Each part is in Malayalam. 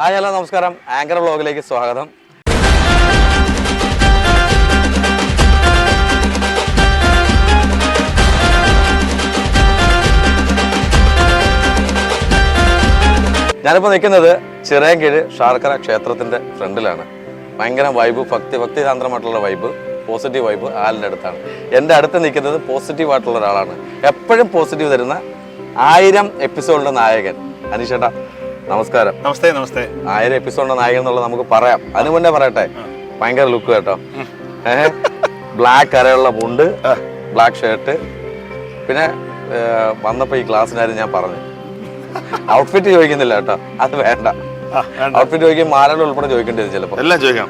ഹായ് ഹലോ നമസ്കാരം. ആങ്കർ വ്ളോഗിലേക്ക് സ്വാഗതം. ഞാനിപ്പോൾ നിൽക്കുന്നത് ചിറയൻകീഴ് ഷാർക്കര ക്ഷേത്രത്തിന്റെ ഫ്രണ്ടിലാണ്. ഭയങ്കര വൈബ് ഭക്തി ഭക്തിതാന്ത്രമായിട്ടുള്ള വൈബ് പോസിറ്റീവ് വൈബ് ആലിന്റെ അടുത്താണ്. എന്റെ അടുത്ത് നിൽക്കുന്നത് പോസിറ്റീവ് ആയിട്ടുള്ള ഒരാളാണ്. എപ്പോഴും പോസിറ്റീവ് തരുന്ന ആയിരം എപ്പിസോഡിന്റെ നായകൻ. അനീഷേട്ടാ നമസ്കാരം. നമസ്തേ നമസ്തേ. ആയിരം എപ്പിസോഡിന്റെ നായകൻ എന്നുള്ളത് നമുക്ക് പറയാം. അതിന് മുന്നേ പറയട്ടെ? ഭയങ്കര ലുക്ക് കേട്ടോ. ഏഹ് ബ്ലാക്ക് അരയുള്ള മുണ്ട് ബ്ലാക്ക് ഷർട്ട് പിന്നെ വന്നപ്പോ ഈ ക്ലാസ്സിനായിരുന്നു ഞാൻ പറഞ്ഞു. ഔട്ട്ഫിറ്റ് ചോദിക്കുന്നില്ല കേട്ടോ. അത് വേണ്ട. ആ, വേണ്ട. ഔട്ട്ഫിറ്റ് ചോദിക്കും മാലയുടെ ഉൾപ്പെടെ ചോദിക്കേണ്ടി വരും ചിലപ്പോ. എല്ലാം ചോദിക്കാം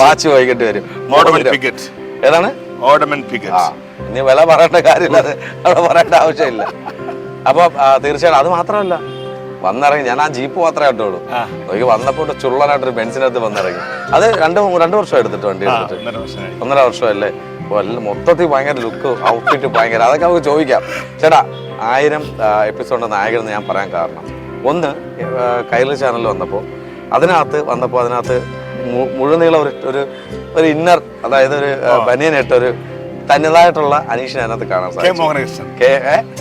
വാച്ച് ചോദിക്കേണ്ടി വരും. ഓർണമെന്റ് പിക്കറ്റ് ഏതാണ്? ഓർണമെന്റ് ആ പിക്കറ്റ് ഇനി വില പറയേണ്ട കാര്യമില്ല. അത് അവിടെ പറയേണ്ട ആവശ്യമില്ല. അപ്പൊ ആ, തീർച്ചയായിട്ടും അത് മാത്രമല്ല. വന്നിറങ്ങി. ഞാൻ ആ ജീപ്പ് മാത്രമേ കണ്ടുള്ളൂ. എനിക്ക് നോക്കി വന്നപ്പോ ഒരു ബെൻസിനകത്ത് വന്നിറങ്ങി. അത് രണ്ട് രണ്ട് വർഷം എടുത്തിട്ട് വണ്ടി എടുത്തിട്ട്. ഒന്നര വർഷം അല്ലേ വർഷമല്ലേ? മൊത്തത്തിൽ ഭയങ്കര ലുക്ക് ഔട്ട്ഫിറ്റ് ഭയങ്കര. അതൊക്കെ നമുക്ക് ചോദിക്കാം. ചേട്ടാ ആയിരം എപ്പിസോഡിന്റെ നായകൻ എന്ന് ഞാൻ പറയാൻ കാരണം. ഒന്ന് കൈരളി ചാനൽ വന്നപ്പോൾ അതിനകത്ത് വന്നപ്പോൾ അതിനകത്ത് മുഴുനീളം ഒരു ഒരു ഒരു ഇന്നർ അതായത് ഒരു ബനിയനായിട്ടൊരു ഒരു തന്നതായിട്ടുള്ള അനീഷിനെ അതിനകത്ത് കാണാൻ സാധിക്കും Mohanakrishnan. K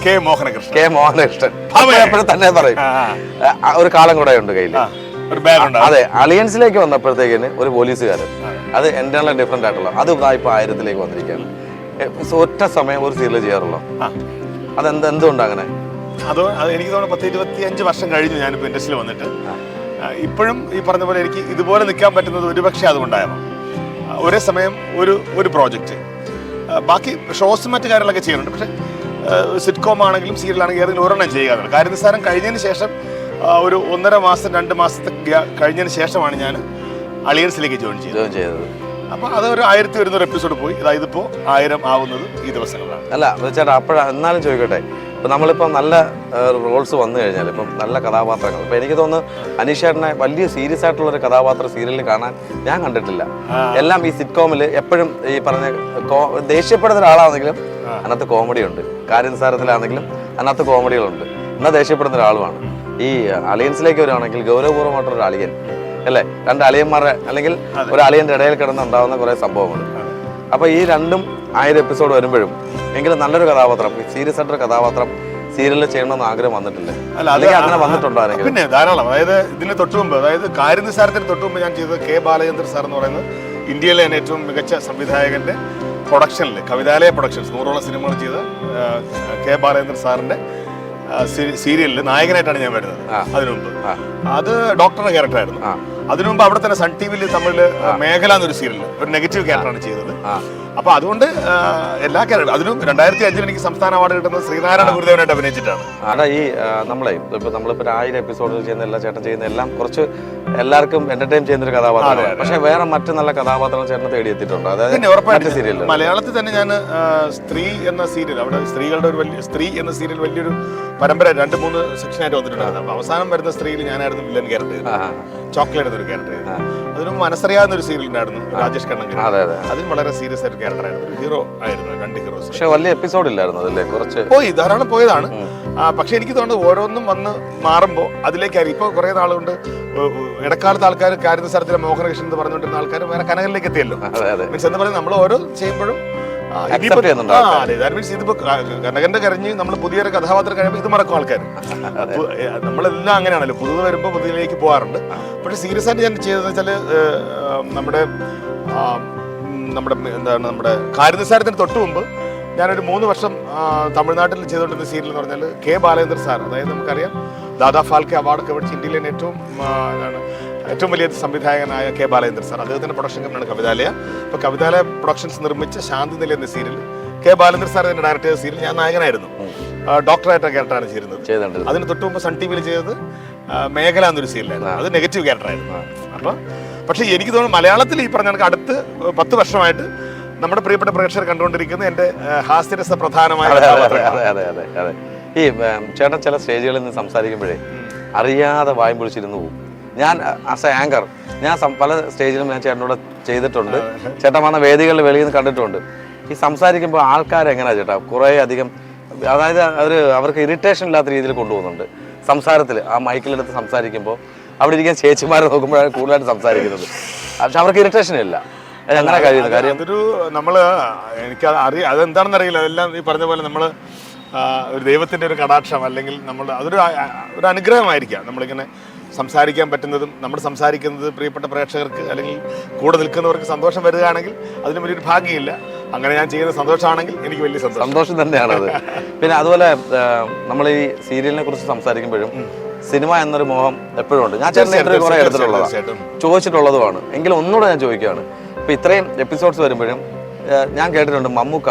K Mohanakrishnan. K Mohanakrishnan. ഭാവേ. എപ്പോഴും തന്നെ പറയും. ഒരു കാലം കൂടെ ഉണ്ട് കയ്യിൽ അതെ അലിയൻസിലേക്ക് വന്നപ്പോഴത്തേക്കിന് ഒരു പോലീസുകാരൻ. അത് എന്റെ ഡിഫറെന്റ് ആയിട്ടുള്ള അത് ഇപ്പൊ ആയിരത്തിലേക്ക് വന്നിരിക്കുകയാണ്. ഒറ്റ സമയം ഒരു സീരിയൽ ചെയ്യാറുള്ളൂ. അതെന്ത് എന്തുകൊണ്ട് അങ്ങനെ? അത് എനിക്ക് തോന്നുന്നു പത്ത് ഇരുപത്തി അഞ്ച് വർഷം കഴിഞ്ഞു ഞാനിപ്പോൾ ഇൻഡസ്ട്രിയിൽ വന്നിട്ട്. ഇപ്പോഴും ഈ പറഞ്ഞ പോലെ എനിക്ക് ഇതുപോലെ നിൽക്കാൻ പറ്റുന്നത് ഒരുപക്ഷെ അതുകൊണ്ടായിരുന്നു ഒരേ സമയം ഒരു ഒരു പ്രോജക്റ്റ് ബാക്കി ഷോസും മറ്റു കാര്യങ്ങളൊക്കെ ചെയ്യുന്നുണ്ട്. പക്ഷേ സിറ്റ്കോം ആണെങ്കിലും സീരിയൽ ആണെങ്കിലും ഏതെങ്കിലും ഒരെണ്ണം ചെയ്യുക കാര്യനിസ്സാരം കഴിഞ്ഞതിന് ശേഷം ഒരു ഒന്നര മാസം രണ്ട് മാസത്തെ കഴിഞ്ഞതിന് ശേഷമാണ് ഞാൻ അളിയൻസിലേക്ക് ജോയിൻ ചെയ്തത്. അപ്പോൾ അത് ഒരു ആയിരത്തി ഒരുന്നൂറ് എപ്പിസോഡ് പോയി. അതായത് ഇപ്പോൾ ആയിരം ആവുന്നത് ഈ ദിവസങ്ങളിലാണ് അല്ല ചേട്ടാ അപ്പോഴാണ് എന്നാലും ചോദിക്കട്ടെ. ഇപ്പൊ നമ്മളിപ്പം നല്ല റോൾസ് വന്നു കഴിഞ്ഞാൽ ഇപ്പം നല്ല കഥാപാത്രങ്ങൾ. ഇപ്പം എനിക്ക് തോന്നുന്നു അനീഷേട്ടനെ വലിയ സീരിയസ് ആയിട്ടുള്ള ഒരു കഥാപാത്ര സീരിയലിൽ കാണാൻ ഞാൻ കണ്ടിട്ടില്ല. എല്ലാം ഈ സിറ്റ്കോമിൽ എപ്പോഴും ഈ പറഞ്ഞ കോ- ദേഷ്യപ്പെടുന്ന ഒരാളാണെങ്കിലും അതിനകത്ത് കോമഡി ഉണ്ട് കാര്യനിസാരത്തിലാണെങ്കിലും അതിനകത്ത് കോമഡികളുണ്ട്. എന്നാൽ ദേഷ്യപ്പെടുന്ന ഒരാളുമാണ്. ഈ അലിയൻസിലേക്ക് വരുവാണെങ്കിൽ ഗൗരവപൂർവമായിട്ടൊരു അളിയൻ അല്ലേ? രണ്ട് അളിയന്മാരുടെ അല്ലെങ്കിൽ ഒരു അളിയന്റെ ഇടയിൽ കിടന്നുണ്ടാവുന്ന കുറേ സംഭവങ്ങൾ. അപ്പോൾ ഈ രണ്ടും ആയിരം എപ്പിസോഡ് വരുമ്പോഴും എങ്കിലും നല്ലൊരു കഥാപാത്രം സീരിയസ് ആയിട്ടൊരു കഥാപാത്രം സീരിയലിൽ ചെയ്യണമെന്ന് ആഗ്രഹം വന്നിട്ടില്ലേ. അല്ലെങ്കിൽ അങ്ങനെ വന്നിട്ടുണ്ടോ ആരെങ്കിലും? പിന്നെ ധാരാളം. അതായത് ഇതിന് തൊട്ട് മുമ്പ് അതായത് കാര്യനിസാരത്തിന് തൊട്ട് മുമ്പ് ഞാൻ ചെയ്തത് കെ ബാലചന്ദ്രൻ സാർ എന്ന് പറയുന്നത് ഇന്ത്യയിലെ തന്നെ ഏറ്റവും മികച്ച സംവിധായകന്റെ പ്രൊഡക്ഷനിൽ കവിതാലയ പ്രൊഡക്ഷൻസ് നൂറോളം സിനിമകൾ ചെയ്ത കെ ബാലചന്ദ്രൻ സാറിന്റെ സീരിയലിൽ നായകനായിട്ടാണ് ഞാൻ വരുന്നത് അതിനുമുമ്പ് അതിനു മുമ്പ്. അത് ഡോക്ടറുടെ ക്യാരക്ടറായിരുന്നു ആയിരുന്നു. അതിനു മുമ്പ് അവിടെ തന്നെ സൺ ടി വിയിൽ തമിഴിൽ മേഖല എന്നൊരു സീരിയൽ ഒരു നെഗറ്റീവ് ക്യാരക്ടറാണ് ചെയ്തത്. ആ അപ്പൊ അതുകൊണ്ട് എല്ലാ അതിലും രണ്ടായിരത്തി അഞ്ചിൽ എനിക്ക് സംസ്ഥാന അവാർഡ് കിട്ടുന്നത് ശ്രീനാരായണ ഗുരുദേവനായിട്ട് അഭിനയിച്ചിട്ടാണ്. ആടാ ഈ നമ്മളെ ഇപ്പൊ നമ്മളിപ്പോ ആയിരം എപ്പിസോഡ് ചെയ്യുന്ന എല്ലാ ചേട്ടൻ ചെയ്യുന്ന എല്ലാം കുറച്ച് എല്ലാവർക്കും എന്റർടൈൻ ചെയ്യുന്ന ഒരു കഥാപാത്രമാണ് പക്ഷെ വേറെ മറ്റു നല്ല കഥാപാത്രങ്ങൾ ചേട്ടൻ തേടിയെത്തിയിട്ടുണ്ട് അതായത് സീരിയൽ മലയാളത്തിൽ തന്നെ ഞാൻ സ്ത്രീ എന്ന സീരിയൽ അവിടെ സ്ത്രീകളുടെ ഒരു വലിയ സ്ത്രീ എന്ന സീരിയൽ വലിയൊരു പരമ്പര രണ്ട് മൂന്ന് സെക്ഷനായിട്ട് വന്നിട്ടുണ്ടായിരുന്നു. അവസാനം വരുന്ന സ്ത്രീയിൽ ഞാനായിരുന്നു വില്ലൻ ക്യാരക്ടർ ചോക്ലേറ്റ് ഒരു ക്യാരക്ടർ അതിന് മനസ്സറിയാവുന്ന ഒരു സീരിയൽ ഉണ്ടായിരുന്നു രാജേഷ് കണ്ണൻ അതെ അതെ. അതിന് വളരെ സീരിയസ് ആയിട്ട് ക്യാരക്ടർ ആയിരുന്നു. ഒരു ഹീറോ ആയിരുന്നു രണ്ട് ഹീറോസ് പക്ഷെ വലിയ എപ്പിസോഡ് ഇല്ലായിരുന്നു അതല്ലേ? കുറച്ച് പോയി ധാരാളം പോയതാണ്. പക്ഷെ എനിക്ക് തോന്നുന്നത് ഓരോന്നും വന്ന് മാറുമ്പോൾ അതിലേക്കായിരിക്കും ഇപ്പോൾ കുറേ നാളുകൊണ്ട് ഇടക്കാലത്ത് ആൾക്കാർ കാര്യ സ്ഥലത്തിലെ മോഹനകൃഷ്ണൻ എന്ന് പറഞ്ഞുകൊണ്ടിരുന്ന ആൾക്കാർ വേറെ കനകളിലേക്ക് എത്തിയല്ലോ. മീൻസ് എന്ന് പറയുന്നത് നമ്മൾ ഓരോ ചെയ്യുമ്പോഴും ചെയ്യുന്നുണ്ട് ഇതിപ്പോ കനകന്റെ കരഞ്ഞ് നമ്മൾ പുതിയൊരു കഥാപാത്രം കഴിയുമ്പോൾ ഇത് മറക്കും ആൾക്കാർ നമ്മളെല്ലാം അങ്ങനെയാണല്ലോ. പുതുത് വരുമ്പോൾ പുതിയതിലേക്ക് പോകാറുണ്ട് പക്ഷെ സീരിയസ് ആയിട്ട് ഞാൻ ചെയ്തതെന്ന് വെച്ചാൽ നമ്മുടെ നമ്മുടെ എന്താണ് നമ്മുടെ കാര്യനിസാരത്തിന് തൊട്ട് മുമ്പ് ഞാനൊരു മൂന്ന് വർഷം തമിഴ്നാട്ടിൽ ചെയ്തുകൊണ്ടിരുന്ന സീരിയൽ എന്ന് പറഞ്ഞാൽ കെ ബാലേന്ദ്രൻ സാർ. അതായത് നമുക്കറിയാം ദാദാ ഫാൽക്കെ അവാർഡൊക്കെ മേടിച്ച് ഇന്ത്യയിലെ ഏറ്റവും എന്താണ് ഏറ്റവും വലിയ സംവിധായകനായ കെ ബാലേന്ദ്രൻ സാർ. അദ്ദേഹത്തിന്റെ പ്രൊഡക്ഷൻ കമ്പനിയാണ് കവിതാലയ. അപ്പോൾ കവിതാലയ പ്രൊഡക്ഷൻസ് നിർമ്മിച്ച ശാന്തി നില എന്ന സീരിയൽ കെ ബാലേന്ദ്ര സാർ എന്റെ ഡയറക്ടർ ചെയ്ത സീരിയൽ ഞാൻ നായകനായിരുന്നു. ഡോക്ടറായിട്ട് ക്യാരക്ടറാണ് ചെയ്യുന്നത് അതിന് തൊട്ട് മുമ്പ് സൺ ടി വിയിൽ ചെയ്തത് മേഖല എന്നൊരു സീരിയലായിരുന്നു അത് നെഗറ്റീവ് ക്യാരക്ടറായിരുന്നു അപ്പൊ പക്ഷേ എനിക്ക് തോന്നുന്നു മലയാളത്തിൽ ഈ പറഞ്ഞ കണക്ക് അടുത്ത് പത്ത് വർഷമായിട്ട് നമ്മുടെ പ്രിയപ്പെട്ട പ്രേക്ഷകർ കണ്ടുകൊണ്ടിരിക്കുന്ന എന്റെ ഹാസ്യരസ പ്രധാനമായ ഈ ചേട്ടൻ ചില സ്റ്റേജുകളിൽ നിന്ന് സംസാരിക്കുമ്പോഴേ അറിയാതെ വായും പൊളിച്ചിരുന്നു പോകും. ഞാൻ ആസ് എ ആങ്കർ ഞാൻ പല സ്റ്റേജിലും ഞാൻ ചേട്ടനോട് ചെയ്തിട്ടുണ്ട്. ചേട്ടൻ വന്ന വേദികളിൽ വെളിയിൽ നിന്ന് കണ്ടിട്ടുണ്ട്. ഈ സംസാരിക്കുമ്പോൾ ആൾക്കാർ എങ്ങനെയാണ് ചേട്ടാ? കുറേ അധികം അതായത് അവർ അവർക്ക് ഇറിറ്റേഷൻ ഇല്ലാത്ത രീതിയിൽ കൊണ്ടുപോകുന്നുണ്ട്. സംസാരത്തിൽ ആ മൈക്കിലെടുത്ത് സംസാരിക്കുമ്പോൾ അവിടെ ഇരിക്കാൻ ചേച്ചിമാരെ നോക്കുമ്പോഴാണ് കൂടുതലായിട്ട് സംസാരിക്കുന്നത്. പക്ഷെ അവർക്ക് ഇറിറ്റേഷൻ ഇല്ല. അങ്ങനെ കാര്യം അതൊരു നമ്മൾ എനിക്ക് അറിയാം അതെന്താണെന്ന് അറിയില്ല അതെല്ലാം ഈ പറഞ്ഞ പോലെ നമ്മൾ ആ, ഒരു ദൈവത്തിന്റെ ഒരു കടാക്ഷം അല്ലെങ്കിൽ നമ്മൾ അതൊരു ഒരു അനുഗ്രഹമായിരിക്കാം. നമ്മളിങ്ങനെ സംസാരിക്കാൻ പറ്റുന്നതും നമ്മൾ സംസാരിക്കുന്നത് പ്രിയപ്പെട്ട പ്രേക്ഷകർക്ക് അല്ലെങ്കിൽ കൂടെ നിൽക്കുന്നവർക്ക് സന്തോഷം വരികയാണെങ്കിൽ അതിന് വലിയൊരു ഭാഗ്യമില്ല. അങ്ങനെ ഞാൻ ചെയ്യുന്ന സന്തോഷമാണെങ്കിൽ എനിക്ക് വലിയ സന്തോഷം. സന്തോഷം തന്നെയാണ് അത് പിന്നെ അതുപോലെ നമ്മൾ ഈ സീരിയലിനെ കുറിച്ച് സംസാരിക്കുമ്പോഴും സിനിമ എന്നൊരു മോഹം എപ്പോഴും ഉണ്ട്. ഞാൻ ഇന്റർവ്യൂ കുറെ എടുത്തിട്ടുള്ളതാണ് ചോദിച്ചിട്ടുള്ളതുമാണ്. എങ്കിലും ഒന്നുകൂടെ ഞാൻ ചോദിക്കുകയാണ്. ഇപ്പൊ ഇത്രയും എപ്പിസോഡ്സ് വരുമ്പോഴും ഞാൻ കേട്ടിട്ടുണ്ട് മമ്മൂക്ക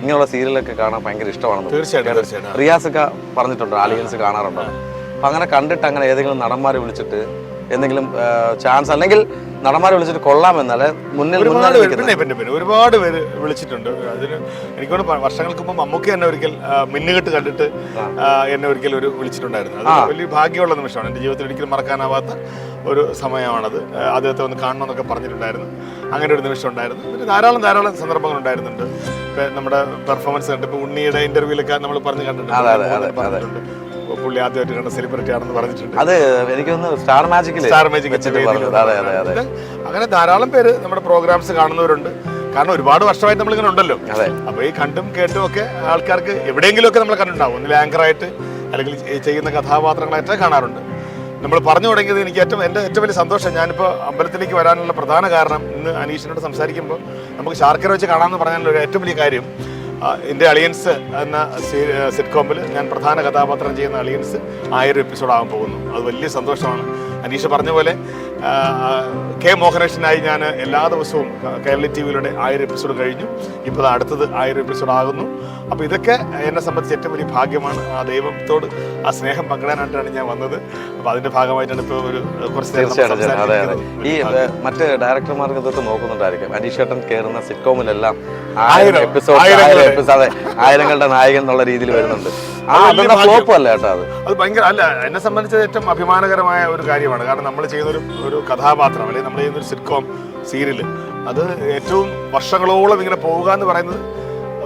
ഇങ്ങനെയുള്ള സീരിയലൊക്കെ കാണാൻ ഭയങ്കര ഇഷ്ടമാണെന്ന് തീർച്ചയായിട്ടും തീർച്ചയായിട്ടും. റിയാസ് ഒക്കെ പറഞ്ഞിട്ടുണ്ട് ആലിയൻസ് കാണാറുണ്ട്. അപ്പൊ അങ്ങനെ കണ്ടിട്ട് അങ്ങനെ ഏതെങ്കിലും നടന്മാരെ വിളിച്ചിട്ട് എന്തെങ്കിലും ചാൻസ് അല്ലെങ്കിൽ നടന്മാരെ വിളിച്ചിട്ട് കൊള്ളാമെന്നല്ല മുന്നിൽ ഒരുപാട് മുന്നിൽ പേര് പിന്നെ പിന്നെ പിന്നെ ഒരുപാട് പേര് വിളിച്ചിട്ടുണ്ട്. അതിന് എനിക്കോട് വർഷങ്ങൾക്ക് മുമ്പ് മമ്മൂക്കി എന്നെ ഒരിക്കൽ മിന്നുകെട്ട് കണ്ടിട്ട് എന്നെ ഒരിക്കൽ ഒരു വിളിച്ചിട്ടുണ്ടായിരുന്നു. അത് വലിയ ഭാഗ്യമുള്ള നിമിഷമാണ്. എന്റെ ജീവിതത്തിൽ ഒരിക്കലും മറക്കാനാവാത്ത ഒരു സമയമാണത്. അദ്ദേഹത്തെ ഒന്ന് കാണണമെന്നൊക്കെ പറഞ്ഞിട്ടുണ്ടായിരുന്നു. അങ്ങനെ ഒരു നിമിഷം ഉണ്ടായിരുന്നു. പിന്നെ ധാരാളം ധാരാളം സന്ദർഭങ്ങൾ ഉണ്ടായിരുന്നുണ്ട്. നമ്മുടെ പെർഫോമൻസ് കണ്ടിട്ട് ഇപ്പോൾ ഉണ്ണിയുടെ ഇന്റർവ്യൂലൊക്കെ നമ്മൾ പറഞ്ഞു കണ്ടിട്ടുണ്ട്. പുള്ളി ആദ്യമായിട്ട് കണ്ട സെലിബ്രിറ്റി ആണെന്ന് പറഞ്ഞിട്ടുണ്ട്. അത് എനിക്കൊന്ന് സ്റ്റാർ മാജിക്കിൽ സ്റ്റാർ മാജിക് അങ്ങനെ ധാരാളം പേര് നമ്മുടെ പ്രോഗ്രാംസ് കാണുന്നവരുണ്ട്. കാരണം ഒരുപാട് വർഷമായിട്ട് നമ്മളിങ്ങനെ ഉണ്ടല്ലോ. അതെ. അപ്പൊ ഈ കണ്ടും കേട്ടും ഒക്കെ ആൾക്കാർക്ക് എവിടെയെങ്കിലും ഒക്കെ നമ്മൾ കണ്ടിട്ടുണ്ടാവും ഒന്നിൽ ആങ്കറായിട്ട് അല്ലെങ്കിൽ ചെയ്യുന്ന കഥാപാത്രങ്ങളായിട്ട് കാണാറുണ്ട്. നമ്മൾ പറഞ്ഞു തുടങ്ങിയത് എനിക്ക് ഏറ്റവും എന്റെ ഏറ്റവും വലിയ സന്തോഷം ഞാനിപ്പോൾ അമ്പലത്തിലേക്ക് വരാനുള്ള പ്രധാന കാരണം ഇന്ന് അനീഷിനോട് സംസാരിക്കുമ്പോൾ നമുക്ക് ശാർക്കര വെച്ച് കാണാമെന്ന് പറഞ്ഞാലുള്ള ഏറ്റവും വലിയ കാര്യം എന്റെ അളിയൻസ് എന്ന സിറ്റ്കോമിൽ ഞാൻ പ്രധാന കഥാപാത്രം ചെയ്യുന്ന അളിയൻസ് ആയിരം എപ്പിസോഡ് ആകാൻ പോകുന്നു. അത് വലിയ സന്തോഷമാണ്. അനീഷ് പറഞ്ഞ പോലെ കെ മോഹനകൃഷ്ണനായി ഞാൻ എല്ലാ ദിവസവും കേരള ടി വിയിലൂടെ ആയിരം എപ്പിസോഡ് കഴിഞ്ഞു. ഇപ്പോൾ അടുത്തത് ആയിരം എപ്പിസോഡ് ആകുന്നു. അപ്പോൾ ഇതൊക്കെ എന്നെ സംബന്ധിച്ച് ഏറ്റവും വലിയ ഭാഗ്യമാണ്. ആ ദൈവത്തോട് ആ സ്നേഹം പങ്കിടാനായിട്ടാണ് ഞാൻ വന്നത്. അപ്പോൾ അതിന്റെ ഭാഗമായിട്ടാണ് ഇപ്പോൾ ഒരു കുറച്ച്. ഈ മറ്റ് ഡയറക്ടർമാർക്ക് ഇതൊക്കെ നോക്കുന്നുണ്ടായിരിക്കും. അനീഷേട്ടൻ കയറുന്ന സിറ്റ്കോമിലെല്ലാം. ആയിരം എപ്പിസോഡ് ആയിരങ്ങളുടെ നായകൻ എന്നുള്ള രീതിയിൽ വരുന്നുണ്ട്. ഫ്ലോപ്പ് അല്ല കേട്ടോ അത്. അത് ഭയങ്കര അല്ല എന്നെ സംബന്ധിച്ച് ഏറ്റവും അഭിമാനകരമായ ഒരു കാര്യമാണ്. കാരണം നമ്മൾ ചെയ്യുന്ന ഒരു ഒരു കഥാപാത്രം അല്ലെങ്കിൽ നമ്മൾ ചെയ്യുന്ന ഒരു സിറ്റ്കോം സീരിയൽ അത് ഏറ്റവും വർഷങ്ങളോളം ഇങ്ങനെ പോവുക എന്ന് പറയുന്നത്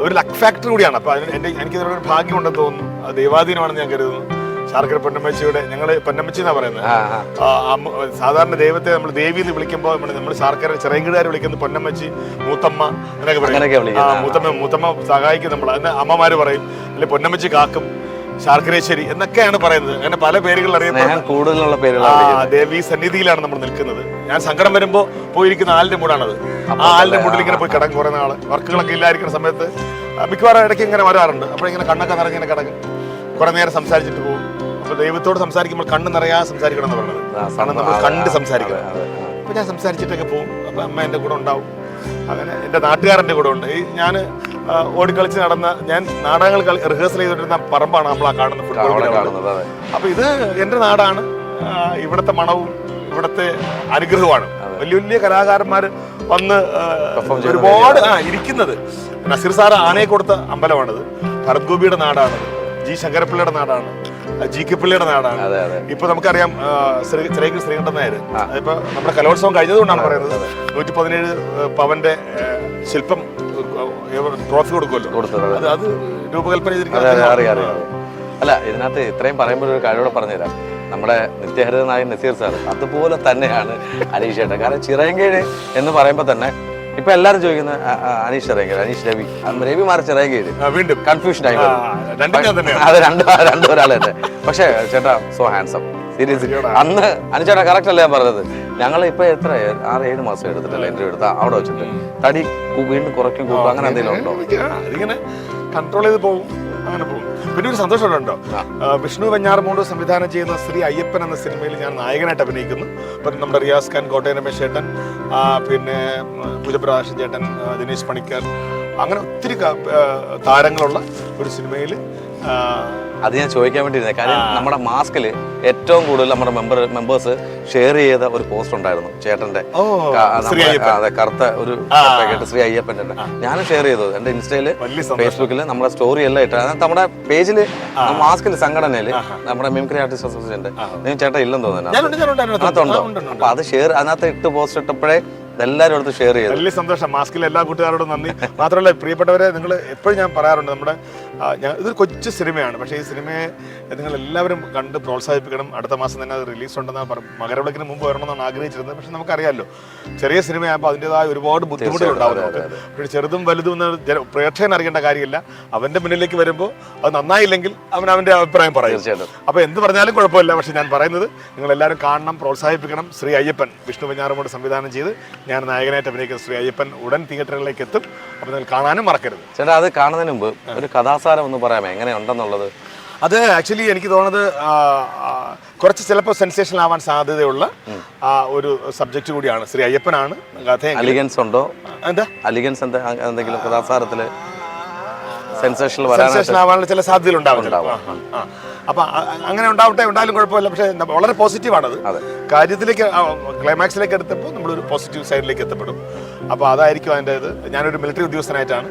ഒരു ലക്ക് ഫാക്ടർ കൂടിയാണ്. അപ്പോൾ അതിന് എന്റെ എനിക്ക് ഇതിനൊരു ഭാഗ്യമുണ്ടെന്ന് തോന്നുന്നു. അത് ദൈവാധീനമാണെന്ന് ഞാൻ കരുതുന്നു. ശാർക്കര പൊന്നമ്മച്ചിയുടെ ഞങ്ങൾ പൊന്നമ്മച്ചി എന്നാ പറയുന്നത്. സാധാരണ ദൈവത്തെ നമ്മൾ ദേവി എന്ന് വിളിക്കുമ്പോൾ നമ്മൾ നമ്മൾ ശാർക്കര ചിറയങ്കിടുകാർ വിളിക്കുന്നത് പൊന്നമ്മച്ചി മൂത്തമ്മ എന്നൊക്കെ പറയും. മൂത്തമ്മ മൂത്തമ്മ സഹായിക്കും നമ്മൾ അതിന് അമ്മമാർ പറയും അല്ലെ പൊന്നമ്മച്ചി കാക്കും ശാർക്കരേശ്വരി എന്നൊക്കെയാണ് പറയുന്നത്. അങ്ങനെ പല പേരുകൾ അറിയപ്പെടുന്നത് കൂടുതലുള്ള പേരുകൾ ദേവി സന്നിധിയിലാണ് നമ്മൾ നിൽക്കുന്നത്. ഞാൻ സങ്കടം വരുമ്പോൾ പോയിരിക്കുന്ന ആലിന്റെ മൂടാണത്. ആ ആലിന്റെ മൂടിൽ ഇങ്ങനെ പോയി കിടക്കും കുറെ നാൾ. വർക്കുകളൊക്കെ ഇല്ലായിരിക്കുന്ന സമയത്ത് മിക്കവാറും ഇടയ്ക്ക് ഇങ്ങനെ വരാറുണ്ട്. അപ്പോൾ ഇങ്ങനെ കണ്ണൊക്കെ നിറഞ്ഞിങ്ങനെ കിടക്കും. കുറെ നേരം സംസാരിച്ചിട്ട് പോകും. ദൈവത്തോട് സംസാരിക്കുമ്പോൾ കണ്ണ് നിറയാ സംസാരിക്കണം എന്ന് പറഞ്ഞത്. കാരണം നമ്മൾ കണ്ട് സംസാരിക്കണം. അപ്പൊ ഞാൻ സംസാരിച്ചിട്ടൊക്കെ പോകും അപ്പൊ അമ്മ എന്റെ കൂടെ ഉണ്ടാവും. അങ്ങനെ എന്റെ നാട്ടുകാരന്റെ കൂടെ ഉണ്ട്. ഈ ഞാൻ ഓടിക്കളിച്ച് നടന്ന ഞാൻ നാടകങ്ങൾ കളി റിഹേഴ്സൽ ചെയ്തോണ്ടിരുന്ന പറമ്പാണ് നമ്മൾ ആ കാണുന്ന ഫുട്ബോൾ അപ്പൊ ഇത് എന്റെ നാടാണ്. ഇവിടത്തെ മണവും ഇവിടുത്തെ അനുഗ്രഹമാണ് വലിയ വലിയ കലാകാരന്മാർ വന്ന് ഒരുപാട് ആ ഇരിക്കുന്നത്. നസീർ സാർ ആനയെ കൊടുത്ത അമ്പലമാണിത്. ഭരത് ഗോപിയുടെ നാടാണ്. ജി ശങ്കരപ്പിള്ളയുടെ നാടാണ്. ജി കെ പിള്ളയുടെ നാടാണ്. ഇപ്പൊ നമുക്കറിയാം ശ്രീ- ശ്രീകണ്ഠൻ നായർ. ഇപ്പൊ നമ്മുടെ കലോത്സവം കഴിഞ്ഞതുകൊണ്ടാണ് പറയുന്നത്. നൂറ്റി പതിനേഴ് പവന്റെ ശില്പം ട്രോഫി കൊടുക്കുമല്ലോ. കൊടുത്തത് അത്. അത് രൂപകൽപ്പന ചെയ്തിരിക്കുന്നത് അല്ല ഇതിനകത്ത് ഇത്രയും പറയുമ്പോൾ ഒരു കാര്യം പറഞ്ഞുതരാം. നമ്മുടെ നിത്യഹരിതനായ നസീർ സാർ അതുപോലെ തന്നെയാണ് അനീഷ് ചേട്ടൻ കാരണം ചിറയങ്കേഴ് എന്ന് പറയുമ്പോൾ തന്നെ ഇപ്പൊ എല്ലാരും ചോദിക്കുന്നത് ആ, അനീഷ് ചിറയൻകീഴ് അനീഷ് രവി. രവി മാറി ചിറയൻകീഴ് ആ, വീണ്ടും. കൺഫ്യൂഷൻ ആയി അത് രണ്ട് രണ്ട് ഒരാൾ തന്നെ. പക്ഷേ ചേട്ടാ സോ ഹാൻസം സീരിയസ്ലി അന്ന് അനുചേട്ടാ കറക്റ്റ് അല്ലേ ഞാൻ പറഞ്ഞത്? ഞങ്ങൾ ഇപ്പൊ എത്ര ആറ് ഏഴ് മാസം എടുത്തിട്ടല്ലേ ഇന്റർവ്യൂ എടുത്താ അവിടെ വെച്ചിട്ട്. തടി വീണ്ടും കുറയ്ക്കും കൂട്ടും അങ്ങനെ എന്തെങ്കിലും ഉണ്ടോ? കൺട്രോൾ ചെയ്ത് പോകും. അങ്ങനെ പോകും. പിന്നെ ഒരു സന്തോഷമുണ്ടോ വിഷ്ണു വെഞ്ഞാറമൂട് സംവിധാനം ചെയ്യുന്ന ശ്രീ അയ്യപ്പൻ എന്ന സിനിമയിൽ ഞാൻ നായകനായിട്ട് അഭിനയിക്കുന്നു. അപ്പം നമ്മുടെ റിയാസ് ഖാൻ കോട്ടയം രമേശ് ചേട്ടൻ പിന്നെ പൂജപ്രകാശൻ ചേട്ടൻ ദിനേശ് പണിക്കർ അങ്ങനെ ഒത്തിരി താരങ്ങളുള്ള ഒരു സിനിമയിൽ അത് ഞാൻ ചോദിക്കാൻ വേണ്ടിയിരുന്നത് കാര്യം നമ്മുടെ മാസ്കിൽ ഏറ്റവും കൂടുതൽ നമ്മുടെ മെമ്പർ മെമ്പേഴ്സ് ഷെയർ ചെയ്ത ഒരു പോസ്റ്റ് ഉണ്ടായിരുന്നു ചേട്ടന്റെ അതെ കറുത്ത ഒരു കേട്ട് ശ്രീ അയ്യപ്പന്റെ ഞാനും ഷെയർ ചെയ്തു എന്റെ ഇൻസ്റ്റയിൽ ഫേസ്ബുക്കിൽ നമ്മുടെ സ്റ്റോറി എല്ലാം ഇട്ട്. നമ്മുടെ പേജിൽ മാസ്കിൽ സംഘടനയിൽ നമ്മുടെ മിമിക്രി ആർട്ടിസ്റ്റ് അസോസിയേഷന്റെ നീ ചേട്ടൻ ഇല്ലെന്ന് തോന്നുന്നു. അതിനകത്തുണ്ടോ. അപ്പൊ അത് ഷെയർ അതിനകത്ത് ഇട്ട് പോസ്റ്റ് ഇട്ടപ്പോഴേ എല്ലാവരും അടുത്ത് ഷെയർ ചെയ്തു. വലിയ സന്തോഷം. മാസ്കിലെ എല്ലാ കൂട്ടുകാരോടും നന്ദി. മാത്രമല്ല പ്രിയപ്പെട്ടവരെ നിങ്ങൾ എപ്പോഴും ഞാൻ പറയാറുണ്ട് നമ്മുടെ ഇതൊരു കൊച്ചു സിനിമയാണ്. പക്ഷേ ഈ സിനിമയെ നിങ്ങൾ എല്ലാവരും കണ്ട് പ്രോത്സാഹിപ്പിക്കണം. അടുത്ത മാസം തന്നെ അത് റിലീസ് ഉണ്ടെന്ന് പറ മകരവിളക്കിന് മുമ്പ് വരണമെന്നാണ് ആഗ്രഹിച്ചിരുന്നത്. പക്ഷെ നമുക്കറിയാമല്ലോ ചെറിയ സിനിമയാകുമ്പോൾ അതിന്റെതായ ഒരുപാട് ബുദ്ധിമുട്ടുകൾ ഉണ്ടാവും നമുക്ക് പക്ഷേ ചെറുതും വലുതും എന്ന് പ്രേക്ഷകൻ അറിയേണ്ട കാര്യമില്ല. അവന്റെ മുന്നിലേക്ക് വരുമ്പോൾ അത് നന്നായില്ലെങ്കിൽ അവൻ അവന്റെ അഭിപ്രായം പറയും. അപ്പോൾ എന്ത് പറഞ്ഞാലും കുഴപ്പമില്ല. പക്ഷേ ഞാൻ പറയുന്നത് നിങ്ങൾ എല്ലാവരും കാണണം പ്രോത്സാഹിപ്പിക്കണം. ശ്രീ അയ്യപ്പൻ വിഷ്ണു പഞ്ഞാറമോട് സംവിധാനം ചെയ്ത് ഞാൻ നായകനായിട്ട് അഭിനയിക്കുന്ന ശ്രീ അയ്യപ്പൻ ഉടൻ തിയേറ്ററുകളിലേക്ക് എത്തും. അപ്പോൾ നിങ്ങൾ കാണാനും മറക്കരുത്. ചേട്ടാ അത് കാണുന്നതിന് മുമ്പ് ഒരു കഥാസാരം ഒന്ന് പറയാമോ? എങ്ങനെയുണ്ടെന്നുള്ളത് അത് ആക്ച്വലി എനിക്ക് തോന്നുന്നത് കുറച്ച് ചിലപ്പോൾ സെൻസേഷൻ ആവാൻ സാധ്യതയുള്ള ഒരു സബ്ജക്റ്റ് കൂടിയാണ്. ശ്രീ അയ്യപ്പനാണ് കഥ അലിഗൻസ് ഉണ്ടോ? എന്താ? അലിഗൻസ് എന്താ എന്തെങ്കിലും കഥാസാരത്തിൽ സെൻസേഷൻ സെൻസേഷൻ ആവാനുള്ള ചില സാധ്യതകൾ ഉണ്ടാവുന്നുണ്ടാവും. അപ്പൊ അങ്ങനെ ഉണ്ടാവട്ടെ ഉണ്ടായാലും കുഴപ്പമില്ല. പക്ഷെ വളരെ പോസിറ്റീവാണത്. ആണത് കാര്യത്തിലേക്ക് ക്ലൈമാക്സിലേക്ക് എടുത്തപ്പോൾ നമ്മളൊരു പോസിറ്റീവ് സൈഡിലേക്ക് എത്തപ്പെടും. അപ്പോൾ അതായിരിക്കും അതിന്റെ ഇത് ഞാനൊരു മിലിറ്ററി ഉദ്യോഗസ്ഥനായിട്ടാണ്.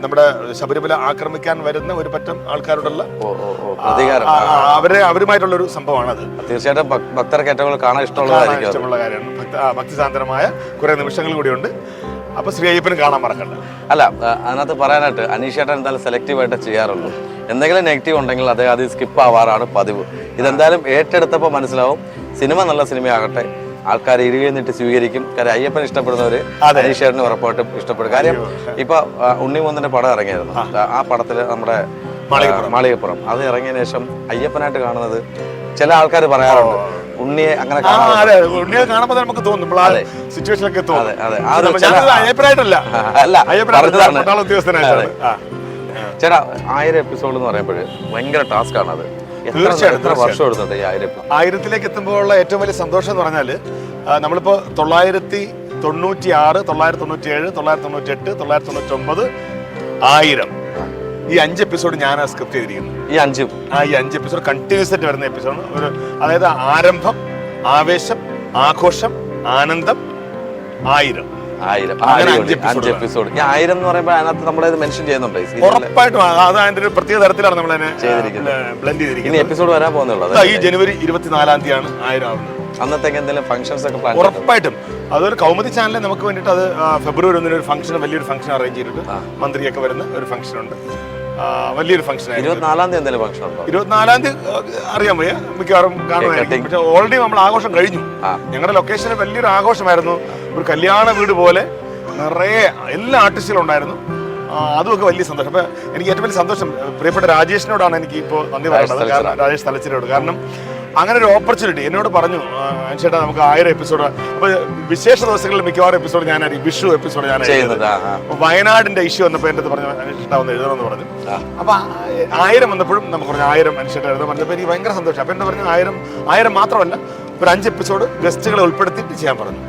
നമ്മുടെ ശബരിമല ആക്രമിക്കാൻ വരുന്ന ഒരു പറ്റം ആൾക്കാരോടുള്ള അവരെ അവരുമായിട്ടുള്ള ഒരു സംഭവമാണത്. തീർച്ചയായിട്ടും ഭക്- ഭക്തർക്ക് ഏറ്റവും കാണാൻ ഇഷ്ടമുള്ളതായിരിക്കും ഇഷ്ടമുള്ള കാര്യമാണ്. ഭക്ത ഭക്തിസാന്ദ്രമായ കുറെ നിമിഷങ്ങൾ കൂടിയുണ്ട്. അപ്പൊ ശ്രീ അയ്യപ്പനും കാണാൻ മറക്കണ്ട. അല്ല അതിനകത്ത് പറയാനായിട്ട് അനീഷേട്ടൻ എന്തായാലും സെലക്റ്റീവ് ആയിട്ട് ചെയ്യാറുള്ളൂ. എന്തെങ്കിലും നെഗറ്റീവ് ഉണ്ടെങ്കിൽ അദ്ദേഹം അത് സ്കിപ്പ് ആവാറാണ് പതിവ്. ഇതെന്തായാലും ഏറ്റെടുത്തപ്പോൾ മനസ്സിലാവും. സിനിമ നല്ല സിനിമയാകട്ടെ. ആൾക്കാർ ഇരുകന്നിട്ട് സ്വീകരിക്കും. കാര്യം അയ്യപ്പൻ ഇഷ്ടപ്പെടുന്നവര് അനീഷേറിന് അനീഷേട്ടന് ഉറപ്പായിട്ടും ഇഷ്ടപ്പെടും. കാര്യം ഇപ്പൊ ഉണ്ണിമൂന്നിന്റെ പടം ഇറങ്ങിയായിരുന്നു. ആ. പടത്തിൽ നമ്മുടെ മാളികപ്പുറം. അത് ഇറങ്ങിയതിനു ശേഷം അയ്യപ്പനായിട്ട് കാണുന്നത് ചില ആൾക്കാർ പറയാറുണ്ട്. ഉണ്ണിയെ അങ്ങനെ ഉണ്ണിയെ കാണുമ്പോൾ നമുക്ക് തോന്നും. ചില- അല്ല ചേട്ടാ ആയിരം എപ്പിസോഡ് എന്ന് പറയുമ്പോൾ ഭയങ്കര ടാസ്ക് ആണ് അത് എത്ര തീർച്ചയായും, എത്ര വർഷം എടുത്തിട്ട് ഈ ആയിരം? ആയിരത്തിലേക്ക് എത്തുമ്പോഴുള്ള ഏറ്റവും വലിയ സന്തോഷം എന്ന് പറഞ്ഞാൽ നമ്മളിപ്പോൾ തൊള്ളായിരത്തി തൊണ്ണൂറ്റി ആറ് തൊള്ളായിരത്തി തൊണ്ണൂറ്റി ഏഴ് തൊള്ളായിരത്തി തൊണ്ണൂറ്റി എട്ട് തൊള്ളായിരത്തി തൊണ്ണൂറ്റി ഒമ്പത് ആയിരം. ഈ അഞ്ച് എപ്പിസോഡ് ഞാൻ സ്ക്രിപ്റ്റ് ചെയ്തിരിക്കുന്നത് ഈ അഞ്ചും? ആ ഈ അഞ്ച് എപ്പിസോഡ് കണ്ടിന്യൂസ് ആയിട്ട് വരുന്ന എപ്പിസോഡ് ഒരു അതായത് ആരംഭം ആവേശം ആഘോഷം ആനന്ദം ആയിരം. ആയിരം. അങ്ങനെ അഞ്ച് എപ്പിസോഡ് ഈ ആയിരം എന്ന് പറയുമ്പോൾ അതിനകത്ത് ഇത് മെൻഷൻ ചെയ്യുന്നുണ്ട്. ഈ serial ൽ. ഉറപ്പായിട്ടും ആ- അത് അതിന്റെ ഒരു പ്രത്യേക തരത്തിലാണ് നമ്മൾ അതിനെ ചെയ്തിരിക്കുന്നത്. ബ്ലെൻഡ് ഇനി ചെയ്തിരിക്കുന്നത്. എപ്പിസോഡ് വരാൻ പോകുന്നുള്ളൂ. ഈ ജനുവരി ഇരുപത്തിനാലാം തീയതിയാണ് ആയിരം ആവുന്നത്. അന്നത്തേക്ക് എന്തെങ്കിലും ഫംഗ്ഷൻസ് ഒക്കെ പ്ലാൻ ഉറപ്പായിട്ടും. അതൊരു കൗമുദി ചാനലിൽ നമുക്ക് വേണ്ടിട്ട് അത് ആ, ഫെബ്രുവരി ഒന്നിന് ഒരു ഫംഗ്ഷൻ വലിയൊരു ഫംഗ്ഷൻ അറേഞ്ച് ചെയ്തിട്ട് മന്ത്രിയൊക്കെ വരുന്ന ഒരു ഫംഗ്ഷൻ ഉണ്ട്. വലിയൊരു ഫംഗ്ഷൻ ഇരുപത്തിനാലാം തീയതി എന്തെങ്കിലും ഫംഗ്ഷൻ ഉണ്ടോ? ഇരുപത്തിനാലാം തീയതി അറിയാൻ വയ്യ. മിക്കവാറും കാണുമായിരിക്കും പക്ഷെ ഓൾറെഡി നമ്മൾ ആഘോഷം കഴിഞ്ഞു. ഞങ്ങളുടെ ലൊക്കേഷനിൽ വലിയൊരു ആഘോഷമായിരുന്നു. ഒരു കല്യാണ വീട് പോലെ നിറയെ എല്ലാ ആർട്ടിസ്റ്റുകളും ഉണ്ടായിരുന്നു. അതുമൊക്കെ വലിയ സന്തോഷം. അപ്പൊ എനിക്ക് ഏറ്റവും വലിയ സന്തോഷം പ്രിയപ്പെട്ട രാജേഷിനോടാണ് എനിക്ക് ഇപ്പോൾ നന്ദി പറയുന്നത്. കാരണം രാജേഷ് തലച്ചിരിയോട് കാരണം അങ്ങനെ ഒരു ഓപ്പർച്യൂണിറ്റി എന്നോട് പറഞ്ഞു ചേട്ടാ നമുക്ക് ആയിരം എപ്പിസോഡ് അപ്പൊ വിശേഷ ദിവസങ്ങളിൽ മിക്കവാറും എപ്പിസോഡ് ഞാനായിരിക്കും വിഷു എപ്പിസോഡ് ഞാൻ. വയനാടിന്റെ ഇഷ്യൂ വന്നപ്പോൾ എന്റെ പറഞ്ഞു അന്വേഷിട്ടാ ഒന്ന് എഴുതണമെന്ന് പറഞ്ഞു. അപ്പൊ ആയിരം വന്നപ്പോഴും നമുക്ക് പറഞ്ഞു ആയിരം അന്വേഷിട്ട് എഴുതാൻ പറഞ്ഞപ്പോൾ എനിക്ക് ഭയങ്കര സന്തോഷം. അപ്പൊ എന്നെ പറഞ്ഞു ആയിരം ആയിരം മാത്രമല്ല ഒരു അഞ്ച് എപ്പിസോഡ് ഗസ്റ്റുകളെ ഉൾപ്പെടുത്തി ചെയ്യാൻ പറഞ്ഞു.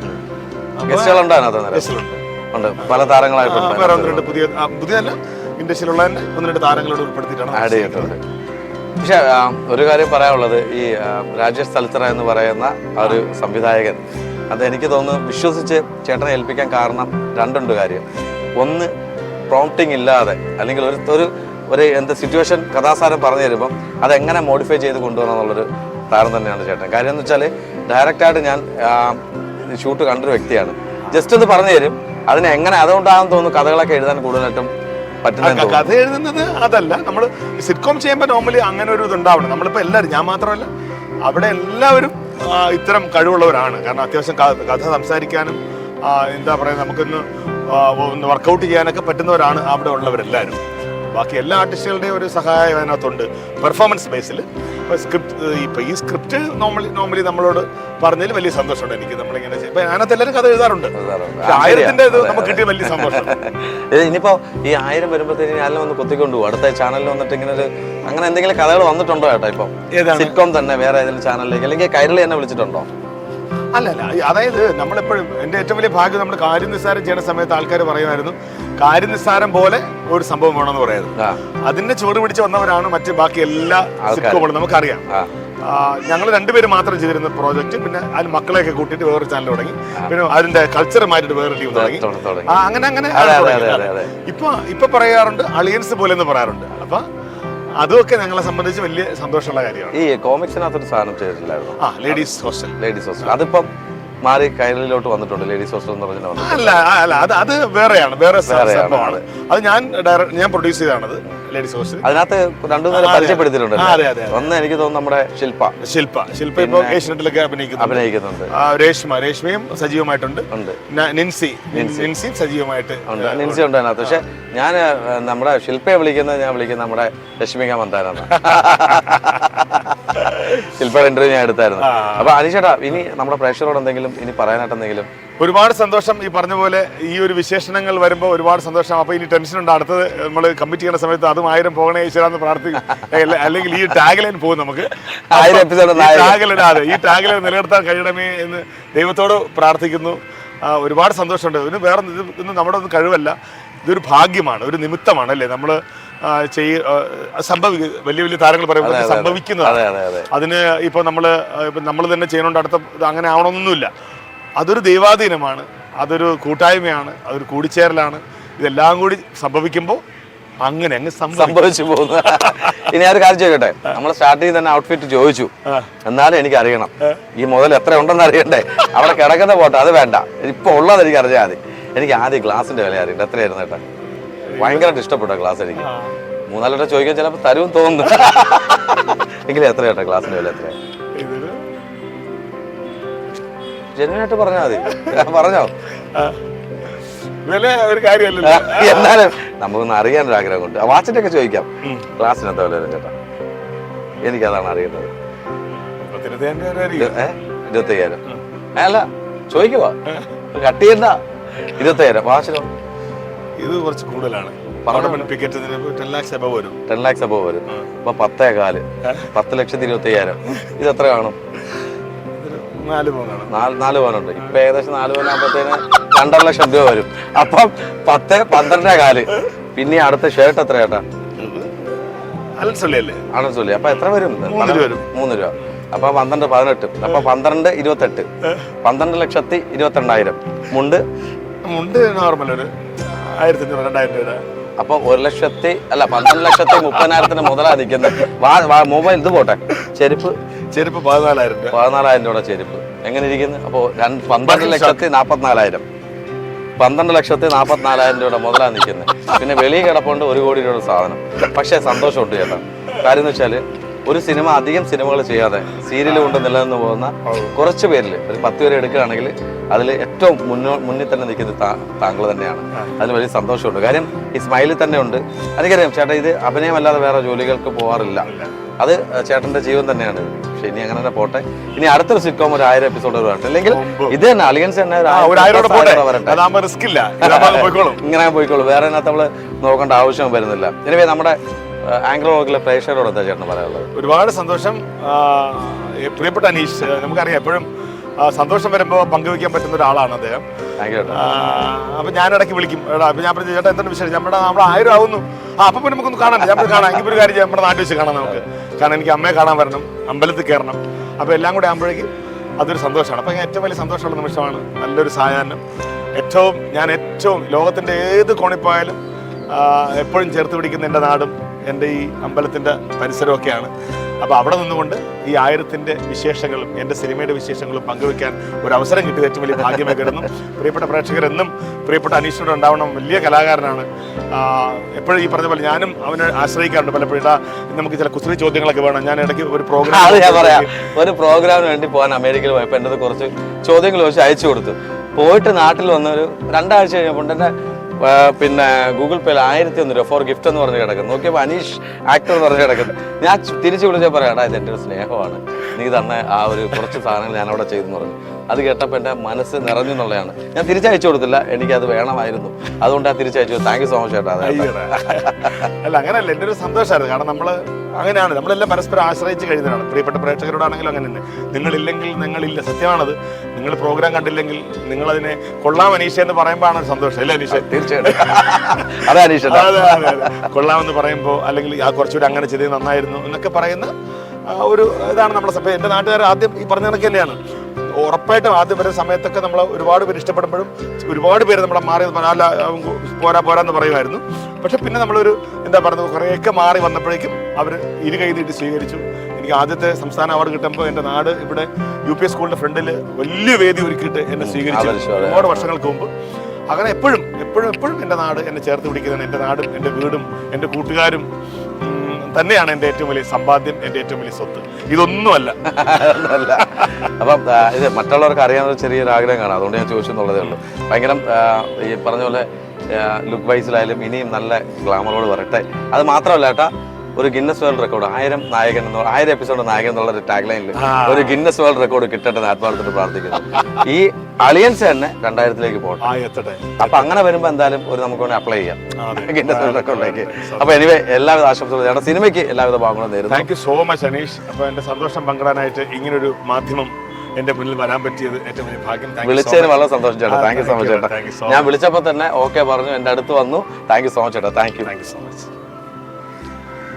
ഗസ്റ്റുകളുണ്ടോ. പല താരങ്ങളായിട്ടുണ്ട് പുതിയ പുതിയതല്ല ഇൻഡസ്ട്രിയിലുള്ള തന്നെ ഒന്ന് രണ്ട് താരങ്ങളോട് ഉൾപ്പെടുത്തിയിട്ടാണ് ആഡ് ചെയ്തിട്ടുണ്ട്. പക്ഷെ ഒരു കാര്യം പറയാനുള്ളത്. ഈ രാജേഷ് തൽത്തറ എന്ന് പറയുന്ന ആ ഒരു സംവിധായകൻ അത് എനിക്ക് തോന്നുന്നു വിശ്വസിച്ച് ചേട്ടനെ ഏൽപ്പിക്കാൻ കാരണം രണ്ടുണ്ട് കാര്യം. ഒന്ന് പ്രോംപ്റ്റിംഗ് ഇല്ലാതെ അല്ലെങ്കിൽ ഒരു ഒരു ഒരു എന്ത് സിറ്റുവേഷൻ കഥാസാരം പറഞ്ഞു തരുമ്പം അതെങ്ങനെ മോഡിഫൈ ചെയ്ത് കൊണ്ടുവരണം എന്നുള്ളൊരു താരം തന്നെയാണ് ചേട്ടൻ. കാര്യം എന്ന് വെച്ചാൽ ഡയറക്റ്റായിട്ട് ഞാൻ ഷൂട്ട് കണ്ടൊരു വ്യക്തിയാണ്. ജസ്റ്റ് ഒന്ന് പറഞ്ഞു തരും. അതിനെ എങ്ങനെ അതുകൊണ്ടാണെന്ന് തോന്നുന്നു കഥകളൊക്കെ എഴുതാൻ കൂടുതലായിട്ടും കഥ എഴുതുന്നത് അതല്ല. നമ്മൾ സിറ്റ്കോം ചെയ്യുമ്പോൾ നോർമലി അങ്ങനെ ഒരു ഇത് ഉണ്ടാവണം നമ്മളിപ്പോൾ എല്ലാവരും ഞാൻ മാത്രമല്ല അവിടെ എല്ലാവരും ഇത്തരം കഴിവുള്ളവരാണ്. കാരണം അത്യാവശ്യം കഥ സംസാരിക്കാനും എന്താ പറയുക നമുക്കൊന്ന് ഒന്ന് വർക്കൗട്ട് ചെയ്യാനൊക്കെ പറ്റുന്നവരാണ് അവിടെ ഉള്ളവരെല്ലാവരും. ബാക്കി എല്ലാ ആർട്ടിസ്റ്റുകളുടെയും ഒരു സഹായം അതിനകത്തുണ്ട്. പെർഫോമൻസ് ബേസിൽ ഇപ്പോൾ സ്ക്രിപ്റ്റ് ഇപ്പോൾ ഈ സ്ക്രിപ്റ്റ് നോർമലി നോർമലി നമ്മളോട് പറഞ്ഞതിൽ വലിയ സന്തോഷമുണ്ട് എനിക്ക്. നമ്മളിങ്ങനെ ചെയ്യും. ഇപ്പൊ അതിനകത്ത് എല്ലാവരും കഥ എഴുതാറുണ്ട്. ആയിരത്തിന്റെ ഇത് നമുക്ക് കിട്ടിയ വലിയ സന്തോഷം ഇനിയിപ്പോൾ ഇനിയിപ്പോ ഈ ആയിരം വരുമ്പോഴത്തേക്ക് ഞാനും ഒന്ന് കുത്തിക്കൊണ്ടു പോകും. അടുത്ത ചാനലിൽ വന്നിട്ട് ഇങ്ങനെ ഒരു അങ്ങനെ എന്തെങ്കിലും കഥകൾ വന്നിട്ടുണ്ടോ ചേട്ടാ ഇപ്പോൾ ഏതാണ്? സിറ്റ്കോം തന്നെ വേറെ ഏതെങ്കിലും ചാനലിലേക്ക് അല്ലെങ്കിൽ കൈരളി തന്നെ വിളിച്ചിട്ടുണ്ടോ? അല്ല അല്ല അതായത് നമ്മളെപ്പോഴും എന്റെ ഏറ്റവും വലിയ ഭാഗ്യം നമ്മൾ കാര്യനിസ്സാരം ചെയ്യുന്ന സമയത്ത് ആൾക്കാർ പറയുമായിരുന്നു കാര്യനിസ്സാരം പോലെ ഒരു സംഭവം വേണമെന്ന് പറയുന്നത് ആ. അതിന്റെ ചുവട് പിടിച്ച് വന്നവരാണ് മറ്റ് ബാക്കി എല്ലാ സിക്കുകളും നമുക്കറിയാം. ഞങ്ങൾ രണ്ടുപേരും മാത്രം ചെയ്തിരുന്ന പ്രോജക്റ്റ് പിന്നെ അതിൽ മക്കളെയൊക്കെ കൂട്ടിയിട്ട് വേറൊരു ചാനൽ തുടങ്ങി. പിന്നെ അതിന്റെ കൾച്ചർ മാറ്റിട്ട് വേറെ ടീം തുടങ്ങി. അങ്ങനെ അങ്ങനെ. ഇപ്പൊ ഇപ്പൊ പറയാറുണ്ട് അളിയൻസ് പോലെ എന്ന് പറയാറുണ്ട്. അപ്പൊ അതുമൊക്കെ ഞങ്ങളെ സംബന്ധിച്ച് വലിയ സന്തോഷമുള്ള കാര്യമാണ്. ഈ കോമിക്സിനകത്തൊരു സാധനം ചെയ്തിട്ടില്ലായിരുന്നു ആ ലേഡീസ് ഹോസ്റ്റൽ ലേഡീസ് ഹോസ്റ്റൽ അതിപ്പം മാറി കൈരളിലോട്ട് വന്നിട്ടുണ്ട്. ലേഡീസ് ഹോസ്റ്റൽ എന്ന് പറഞ്ഞാൽ അല്ല അല്ല അത് അത് വേറെയാണ് വേറെ സംഭവമാണ്. അത് ഞാൻ ഞാൻ പ്രൊഡ്യൂസ് ചെയ്താണത്. ലേഡീസ് ഹോസ്റ്റൽ അതിനകത്ത് രണ്ടു നേരം. പരിചയപ്പെടുത്തിയിട്ടുണ്ട്. ഒന്ന് എനിക്ക് തോന്നുന്നു നമ്മുടെ ശില്പ. ശില്പ. ശില്പ ഇപ്പൊ ഏഷ്യനെറ്റിലൊക്കെ അഭിനയിക്കുന്നു അഭിനയിക്കുന്നുണ്ട്. രേഷ്മ രേഷ്മയും സജീവമായിട്ടുണ്ട്. നിൻസി. നിൻസിയും സജീവമായിട്ട് ഉണ്ട്. നിൻസി ഉണ്ട്. അതിനകത്ത്. പക്ഷെ ഞാൻ നമ്മുടെ ശില്പയെ വിളിക്കുന്നത് ഞാൻ വിളിക്കുന്നത് നമ്മുടെ രശ്മിക മന്ദാനാണ്. ശില്പയുടെ ഇന്റർവ്യൂ ഞാൻ എടുത്തായിരുന്നു. അപ്പൊ അനീഷേട്ടാ ഇനി നമ്മുടെ പ്രേക്ഷകരോട് എന്തെങ്കിലും ഇനി പറയാനായിട്ട് എന്തെങ്കിലും ഒരുപാട് സന്തോഷം ഈ പറഞ്ഞ പോലെ ഈ ഒരു വിശേഷണങ്ങൾ വരുമ്പോൾ ഒരുപാട് സന്തോഷം. അപ്പോൾ ഇനി ടെൻഷൻ ഉണ്ട്. അടുത്തത് നമ്മൾ കമ്മിറ്റ് ചെയ്യുന്ന സമയത്ത് അതും ആയിരം പോകണേ ഈശ്വരാന്ന് പ്രാർത്ഥിക്കും അല്ലെങ്കിൽ ഈ ടാഗ് ലൈൻ പോകും നമുക്ക്. ടാഗ് ലൈൻ അതെ ഈ ടാഗ് ലൈൻ നിലനിർത്താൻ കഴിയണമേ എന്ന് ദൈവത്തോട് പ്രാർത്ഥിക്കുന്നു. ഒരുപാട് സന്തോഷമുണ്ട്. ഇതിന് വേറെ ഇത് ഇന്ന് നമ്മുടെ ഒന്നും കഴിവല്ല. ഇതൊരു ഭാഗ്യമാണ് ഒരു നിമിത്തമാണ് അല്ലേ? നമ്മൾ ചെയ്യ സംഭവിക്കും വലിയ വലിയ താരങ്ങൾ പറയുമ്പോൾ സംഭവിക്കുന്നതാണ്. അതെ അതെ അതെ. അതിന് ഇപ്പോൾ നമ്മൾ ഇപ്പം നമ്മൾ തന്നെ ചെയ്യണോണ്ട് അടുത്ത അങ്ങനെ ആവണമെന്നൊന്നുമില്ല അതൊരു ദൈവാധീനമാണ് അതൊരു കൂട്ടായ്മയാണ് അതൊരു കൂടിച്ചേരലാണ്. ഇതെല്ലാം കൂടി സംഭവിക്കുമ്പോൾ അങ്ങനെ അങ്ങ് സംഭവിച്ചു പോകുന്നു. ഇനി ഞാൻ ഒരു കാര്യം ചോദിക്കട്ടെ? നമ്മൾ സ്റ്റാർട്ട് ചെയ്ത് തന്നെ ഔട്ട്ഫിറ്റ് ചോദിച്ചു. എന്നാലും എനിക്ക് അറിയണം ഈ മുതൽ എത്ര ഉണ്ടെന്ന് അറിയണ്ടേ? അവിടെ കിടക്കുന്ന പോട്ടെ അത് വേണ്ട. ഇപ്പൊ ഉള്ളത് എനിക്ക് അറിഞ്ഞാൽ മതി. എനിക്ക് ആദ്യം ഗ്ലാസിന്റെ വില അറിയണ്ട. എത്രയായിരുന്നു കേട്ടോ ഭയങ്കരമായിട്ട് ഇഷ്ടപ്പെട്ട ഗ്ലാസ് എനിക്ക്. മൂന്നാൽ വട്ടം ചോദിക്കാൻ ചിലപ്പോൾ തരും തോന്നുന്നു. എങ്കിലും എത്രയാട്ടോ ഗ്ലാസിന്റെ വില എത്രയാണ് ഇതൊരു ജെന്യനായിട്ട് പറഞ്ഞാൽ മതി പറഞ്ഞോ? ഒരു കാര്യമല്ലല്ലോ. എന്നാലും നമുക്കൊന്ന് അറിയാനൊരു ആഗ്രഹം കൊണ്ട് വാച്ചിന്റെ ഒക്കെ ചോദിക്കാം ക്ലാസ്സിനകത്ത് വല്ലതും ചേട്ടാ എനിക്കതാണ് അറിയുന്നത്. ഇരുപത്തയ്യായിരം. അല്ല ചോദിക്കുവാ? കട്ട് ചെയ്യണ്ട. ഇരുപത്തയ്യായിരം. വാച്ചിനോ? ഇത് കുറച്ച് കൂടുതലാണ്. ടെൻ ലാക്സ് അബവ് വരും. അപ്പൊ പത്തേ കാൽ. പത്ത് ലക്ഷത്തി ഇരുപത്തി അയ്യായിരം ഇത് എത്ര കാണും? നാല് പവനുണ്ട് ഇപ്പൊ ഏകദേശം നാല് പവനാകുമ്പോഴത്തേന് രണ്ടര ലക്ഷം രൂപ വരും. അപ്പം പത്ത് പന്ത്രണ്ടേ കാൽ. പിന്നെ അടുത്ത ഷർട്ട് എത്ര ചേട്ടാ? ചൊല്ലി അപ്പൊ എത്ര വരും? മൂന്ന് രൂപ അപ്പൊ പന്ത്രണ്ട് പതിനെട്ട്. അപ്പൊ പന്ത്രണ്ട് ഇരുപത്തെട്ട്. പന്ത്രണ്ട് ലക്ഷത്തി ഇരുപത്തിരണ്ടായിരം മുണ്ട്? മുണ്ട് നോർമൽ ഒരു ആയിരത്തി അഞ്ഞൂറ് രണ്ടായിരം രൂപ അപ്പൊ ഒരു ലക്ഷത്തി അല്ല പന്ത്രണ്ട് ലക്ഷത്തി മുപ്പതിനായിരത്തിന് മുതലാ നിൽക്കുന്നത് മൊബൈൽ ഇത് പോട്ടെ. ചെരുപ്പ്. ചെരുപ്പ് പതിനാലായിരം രൂപ. പതിനാലായിരം രൂപയുടെ ചെരുപ്പ്. എങ്ങനെ ഇരിക്കുന്നു? അപ്പോൾ രണ്ട് പന്ത്രണ്ട് ലക്ഷത്തി നാൽപ്പത്തിനാലായിരം പന്ത്രണ്ട് ലക്ഷത്തി നാൽപ്പത്തിനാലായിരം രൂപയുടെ മുതലാണ് നിൽക്കുന്നത്. പിന്നെ വെളിയിൽ കിടപ്പുണ്ട് ഒരു കോടി രൂപയുടെ സാധനം. പക്ഷേ സന്തോഷമുണ്ട് ചേട്ടാ. കാര്യം എന്ന് വെച്ചാൽ ഒരു സിനിമ അധികം സിനിമകൾ ചെയ്യാതെ സീരിയൽ കൊണ്ട് നിലനിന്ന് പോകുന്ന കുറച്ച് പേരിൽ ഒരു പത്ത് പേര് എടുക്കുകയാണെങ്കിൽ അതിൽ ഏറ്റവും മുന്നോ മുന്നിൽ തന്നെ നിൽക്കുന്നത് താങ്കൾ തന്നെയാണ്. അതിൽ വലിയ സന്തോഷമുണ്ട്. കാര്യം ഈ സ്മൈലിൽ തന്നെ ഉണ്ട്. എനിക്കറിയാം ചേട്ടാ ഇത് അഭിനയമല്ലാതെ വേറെ ജോലികൾക്ക് പോകാറില്ല അത് ചേട്ടന്റെ ജീവൻ തന്നെയാണ്. പക്ഷെ ഇനി അങ്ങനെ തന്നെ പോട്ടെ. ഇനി അടുത്തൊരു സിറ്റ്കോം ഒരു ആയിരം എപ്പിസോഡ് വരട്ടെ. അല്ലെങ്കിൽ ഇത് തന്നെ അലിയൻസ് തന്നെ ഇങ്ങനെ പോയിക്കോളൂ. വേറെ അതിനകത്ത് നമ്മൾ നോക്കേണ്ട ആവശ്യം വരുന്നില്ല. എനിവേ നമ്മുടെ ആംഗ്ലോ വർക്കിലെ പ്രേക്ഷകരോട് എന്താ ചേട്ടൻ പറയാനുള്ളത്? ഒരുപാട് സന്തോഷം. പ്രിയപ്പെട്ട അനീഷ് നമുക്കറിയാം എപ്പോഴും സന്തോഷം വരുമ്പോൾ പങ്കുവെക്കാൻ പറ്റുന്ന ഒരാളാണ് അദ്ദേഹം. അപ്പൊ ഞാൻ ഇടയ്ക്ക് വിളിക്കും. എടാ അപ്പൊ ഞാൻ പറഞ്ഞു ചേട്ടാ എന്താണ് വിശേഷം? നമ്മുടെ നമ്മുടെ ആയിരം ആവുന്നു. ആ അപ്പൊ പിന്നെ നമുക്കൊന്ന് കാണാം. ഞാൻ കാണാം എനിക്ക് ഒരു കാര്യം നമ്മുടെ നാട്ടിൽ വെച്ച് കാണാം നമുക്ക്. കാരണം എനിക്ക് അമ്മയെ കാണാൻ വരണം അമ്പലത്തിൽ കയറണം. അപ്പൊ എല്ലാം കൂടെ ആകുമ്പോഴേക്കും അതൊരു സന്തോഷമാണ്. അപ്പൊ ഏറ്റവും വലിയ സന്തോഷമുള്ള നിമിഷമാണ് നല്ലൊരു സായാഹ്നം. ഏറ്റവും ഞാൻ ഏറ്റവും ലോകത്തിന്റെ ഏത് കോണിൽ പോയാലും എപ്പോഴും ചേർത്ത് പിടിക്കുന്ന എന്റെ നാടും എന്റെ ഈ അമ്പലത്തിന്റെ പരിസരമൊക്കെയാണ് അപ്പോൾ അവിടെ നിന്നുകൊണ്ട് ഈ ആയിരത്തിന്റെ വിശേഷങ്ങളും എന്റെ സിനിമയുടെ വിശേഷങ്ങളും പങ്കുവെക്കാൻ ഒരു അവസരം കിട്ടിയത് ഏറ്റവും വലിയ ഭാഗ്യമായി കിടന്നു പ്രിയപ്പെട്ട പ്രേക്ഷകർ എന്നും പ്രിയപ്പെട്ട അനീഷിനോട് ഉണ്ടാവണം. വലിയ കലാകാരനാണ്. എപ്പോഴും ഈ പറഞ്ഞ പോലെ ഞാനും അവനെ ആശ്രയിക്കാറുണ്ട് പലപ്പോഴും. നമുക്ക് ചില കുസൃതി ചോദ്യങ്ങളൊക്കെ വേണം. ഞാൻ ഇടയ്ക്ക് ഒരു പ്രോഗ്രാം അത് ഞാൻ പറയാം. ഒരു പ്രോഗ്രാമിന് വേണ്ടി പോകാൻ അമേരിക്കയിൽ പോയപ്പോൾ എന്റെ കുറച്ച് ചോദ്യങ്ങൾ ചോദിച്ച് അയച്ചു കൊടുത്തു. പോയിട്ട് നാട്ടിൽ വന്നൊരു രണ്ടാഴ്ച കഴിഞ്ഞപ്പോൾ എന്റെ പിന്നെ ഗൂഗിൾ പേയിൽ ആയിരത്തി ഒന്ന് രൂപ ഫോർ ഗിഫ്റ്റ് എന്ന് പറഞ്ഞ് കിടക്കുന്നു. നോക്കിയപ്പോൾ അനീഷ് ആക്ടർ എന്ന് പറഞ്ഞ് കിടക്കുന്നു. ഞാൻ തിരിച്ചു വിളിച്ചാൽ പറയാം ഇത് എന്റെ ഒരു സ്നേഹമാണ്. നീ തന്നെ ആ ഒരു കുറച്ച് സാധനങ്ങൾ ഞാൻ അവിടെ ചെയ്തെന്ന് പറഞ്ഞു. അത് കേട്ടപ്പോൾ എന്റെ മനസ്സ് നിറഞ്ഞു എന്നുള്ളതാണ്. ഞാൻ തിരിച്ചയച്ചു കൊടുത്തില്ല എനിക്കത് വേണമായിരുന്നു. അതുകൊണ്ട് ഞാൻ തിരിച്ചയച്ചു. താങ്ക് യു സോ മച്ച് ചേട്ടാ. അല്ല അങ്ങനെയല്ല എന്റെ ഒരു സന്തോഷമായിരുന്നു. കാരണം നമ്മൾ അങ്ങനെയാണ് നമ്മളെല്ലാം പരസ്പരം ആശ്രയിച്ച് കഴിയുന്നതാണ് പ്രിയപ്പെട്ട പ്രേക്ഷകരോടാണെങ്കിലും അങ്ങനെ തന്നെ നിങ്ങളില്ലെങ്കിൽ നിങ്ങളില്ല. സത്യമാണത്. നിങ്ങൾ പ്രോഗ്രാം കണ്ടില്ലെങ്കിൽ നിങ്ങളതിനെ കൊള്ളാം അനീഷ എന്ന് പറയുമ്പോഴാണ് ഒരു സന്തോഷം. അല്ലേ അനീഷ? തീർച്ചയായിട്ടും. അതെ അനീഷ്. കൊള്ളാമെന്ന് പറയുമ്പോൾ അല്ലെങ്കിൽ ആ കുറച്ചുകൂടി അങ്ങനെ ചെയ്തത് നന്നായിരുന്നു എന്നൊക്കെ പറയുന്ന ഒരു ഇതാണ് നമ്മുടെ സഭ. എന്റെ നാട്ടുകാർ ആദ്യം ഈ പറഞ്ഞ കണക്ക് തന്നെയാണ് ഉറപ്പായിട്ടും ആദ്യം വരുന്ന സമയത്തൊക്കെ നമ്മൾ ഒരുപാട് പേര് ഇഷ്ടപ്പെടുമ്പോഴും ഒരുപാട് പേര് നമ്മളെ മാറി നല്ല അല്ല പോരാ പോരാ എന്ന് പറയുമായിരുന്നു. പക്ഷെ പിന്നെ നമ്മളൊരു എന്താ പറയുന്നത് കുറേയൊക്കെ മാറി വന്നപ്പോഴേക്കും അവർ ഇരു കൈ നീട്ടി സ്വീകരിച്ചു. എനിക്ക് ആദ്യത്തെ സംസ്ഥാന അവാർഡ് കിട്ടുമ്പോൾ എന്റെ നാട് ഇവിടെ യു പി എസ് സ്കൂളിന്റെ ഫ്രണ്ടിൽ വലിയ വേദി ഒരുക്കിയിട്ട് എന്നെ സ്വീകരിച്ചു. ഒരുപാട് വർഷങ്ങൾക്ക് മുമ്പ്. അങ്ങനെ എപ്പോഴും എപ്പോഴും എപ്പോഴും എന്റെ നാട് എന്നെ ചേർത്ത് പിടിക്കുന്നതാണ്. എന്റെ നാടും എന്റെ വീടും എന്റെ കൂട്ടുകാരും തന്നെയാണ് എന്റെ ഏറ്റവും വലിയ സമ്പാദ്യം എന്റെ ഏറ്റവും വലിയ സ്വത്ത്. ഇതൊന്നുമല്ല. അല്ല അപ്പം ഇത് മറ്റുള്ളവർക്ക് അറിയാവുന്ന ചെറിയൊരു ആഗ്രഹം കാണാം അതുകൊണ്ട് ഞാൻ ചോദിച്ചു എന്നുള്ളതേ ഉള്ളൂ. ഭയങ്കര ഈ പറഞ്ഞ പോലെ ലുക്ക് വൈസിലായാലും ഇനിയും നല്ല ഗ്ലാമറോട് വരട്ടെ. അത് മാത്രമല്ല ഏട്ടാ ഒരു ഗിന്നസ് വേൾഡ് റെക്കോർഡ് ആയിരം നായകൻ എന്ന് ആയിരം എപ്പിസോഡ് നായകൻ എന്നുള്ള ഒരു ടാഗ് ലൈനിൽ ഒരു ഗിന്നസ് വേൾഡ് റെക്കോർഡ് കിട്ടട്ടെ ആത്മാർത്ഥത്തിൽ പ്രാർത്ഥിക്കുന്നു. ഈ അളിയൻസ് തന്നെ രണ്ടായിരത്തിലേക്ക് പോകട്ടെ. ആ എത്തട്ടെ. അപ്പൊ അങ്ങനെ വരുമ്പോ എന്തായാലും ഒരു നമുക്ക് അപ്ലൈ ചെയ്യാം. റെക്കോർഡിലേക്ക് അപ്പൊ എനിവേ എല്ലാവിധ ആശംസകളും. ഞങ്ങളുടെ സിനിമയ്ക്ക് എല്ലാവിധ ഭാഗങ്ങളും നേരുന്നു thank you so much Aneesh. അപ്പൊ എന്റെ സന്തോഷം പങ്കിടാനായിട്ട് ഇങ്ങനൊരു മാധ്യമം എന്റെ മുന്നിൽ വരാൻ പറ്റിയത് ഏറ്റവും വലിയ ഭാഗ്യം. Thank you so വിളിച്ചതിന് much. വളരെ സന്തോഷം ചേട്ടാ. താങ്ക് യു സോ മച്ച് ചേട്ടാ. thank you so ഞാൻ much. വിളിച്ചപ്പോൾ തന്നെ ഓക്കെ പറഞ്ഞു എന്റെ അടുത്ത് വന്നു. താങ്ക് യു സോ മച്ച് ചേട്ടാ. Thank you Thank you so much.